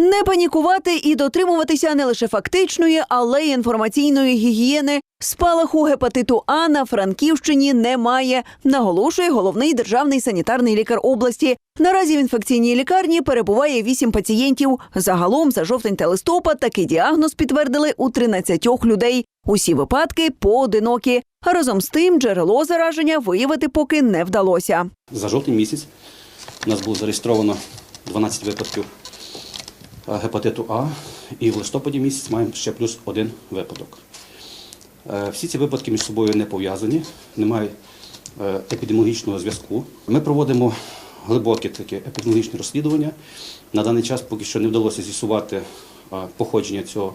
Не панікувати і дотримуватися не лише фактичної, але й інформаційної гігієни. Спалаху гепатиту А на Франківщині немає, наголошує головний державний санітарний лікар області. Наразі в інфекційній лікарні перебуває вісім пацієнтів. Загалом за жовтень та листопад такий діагноз підтвердили у 13 людей. Усі випадки поодинокі. Разом з тим джерело зараження виявити поки не вдалося. За жовтень місяць у нас було зареєстровано 12 випадків гепатиту А, і в листопаді місяць маємо ще плюс один випадок. Е, Всі ці випадки між собою не пов'язані, немає е, епідеміологічного зв'язку. Ми проводимо глибоке таке епідеміологічне розслідування. На даний час поки що не вдалося з'ясувати е, походження цього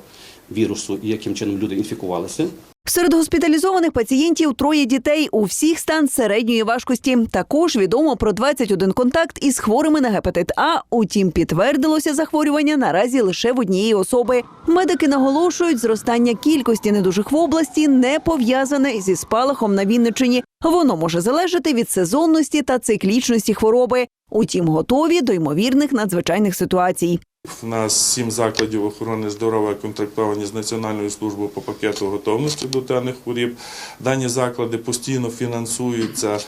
вірусу і яким чином люди інфікувалися. Серед госпіталізованих пацієнтів троє дітей у всіх стан середньої важкості. Також відомо про 21 контакт із хворими на гепатит А. Утім, підтвердилося захворювання наразі лише в однієї особи. Медики наголошують, зростання кількості недужих в області не пов'язане зі спалахом на Вінниччині. Воно може залежати від сезонності та циклічності хвороби. Утім, готові до ймовірних надзвичайних ситуацій. У нас сім закладів охорони здоров'я контрактовані з Національною службою по пакету готовності до даних хворіб. Дані заклади постійно фінансуються,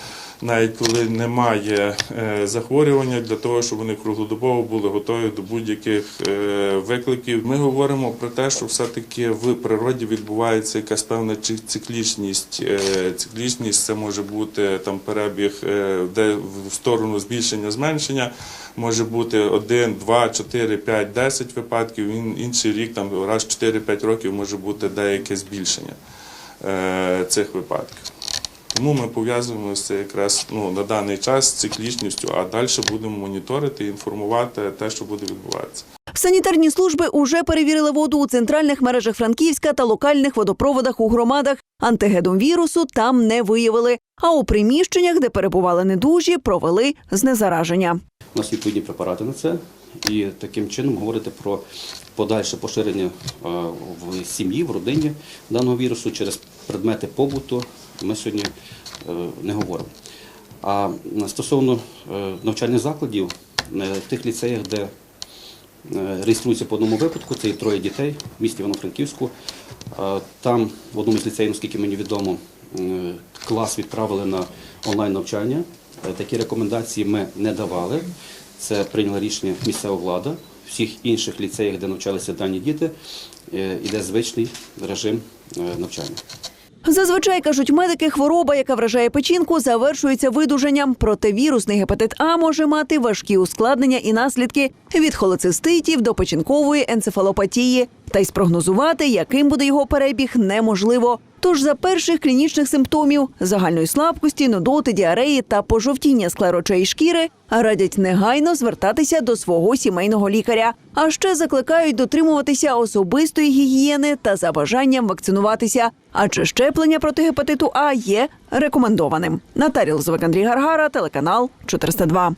навіть коли немає е, захворювання, для того, щоб вони круглодобово були готові до будь-яких е, викликів. Ми говоримо про те, що все-таки в природі відбувається якась певна циклічність. Е, Циклічність це може бути там перебіг де в сторону збільшення, зменшення. Може бути 1, 2, 4, 5, 10 випадків. Ін- Інший рік, там раз 4-5 років може бути деяке збільшення цих випадків. Тому ми пов'язуємо це якраз ну, на даний час з циклічністю, а далі будемо моніторити і інформувати те, що буде відбуватися. Санітарні служби уже перевірили воду у центральних мережах Франківська та локальних водопроводах у громадах. Антигедом вірусу там не виявили. А у приміщеннях, де перебували недужі, провели знезараження. У нас відповідні препарати на це, і таким чином говорити про подальше поширення в сім'ї, в родині даного вірусу через предмети побуту ми сьогодні е, не говоримо. А стосовно е, навчальних закладів, е, в тих ліцеях, де е, реєструється по одному випадку, це є троє дітей в місті Івано-Франківську. Е, Там в одному з ліцеїв, наскільки мені відомо, е, клас відправили на онлайн навчання. Е, Такі рекомендації ми не давали. Це прийняла рішення місцева влада. В всіх інших ліцеях, де навчалися дані діти, е, іде звичний режим е, навчання. Зазвичай кажуть медики, хвороба, яка вражає печінку, завершується видуженням. Проте вірусний гепатит А може мати важкі ускладнення і наслідки від холециститів до печінкової енцефалопатії. Та й спрогнозувати, яким буде його перебіг, неможливо. Тож за перших клінічних симптомів загальної слабкості, нудоти, діареї та пожовтіння склерочей шкіри радять негайно звертатися до свого сімейного лікаря. А ще закликають дотримуватися особистої гігієни та за бажанням вакцинуватися. Адже щеплення проти гепатиту А є рекомендованим. Наталія Лозовик, Андрій Гаргара, телеканал 402.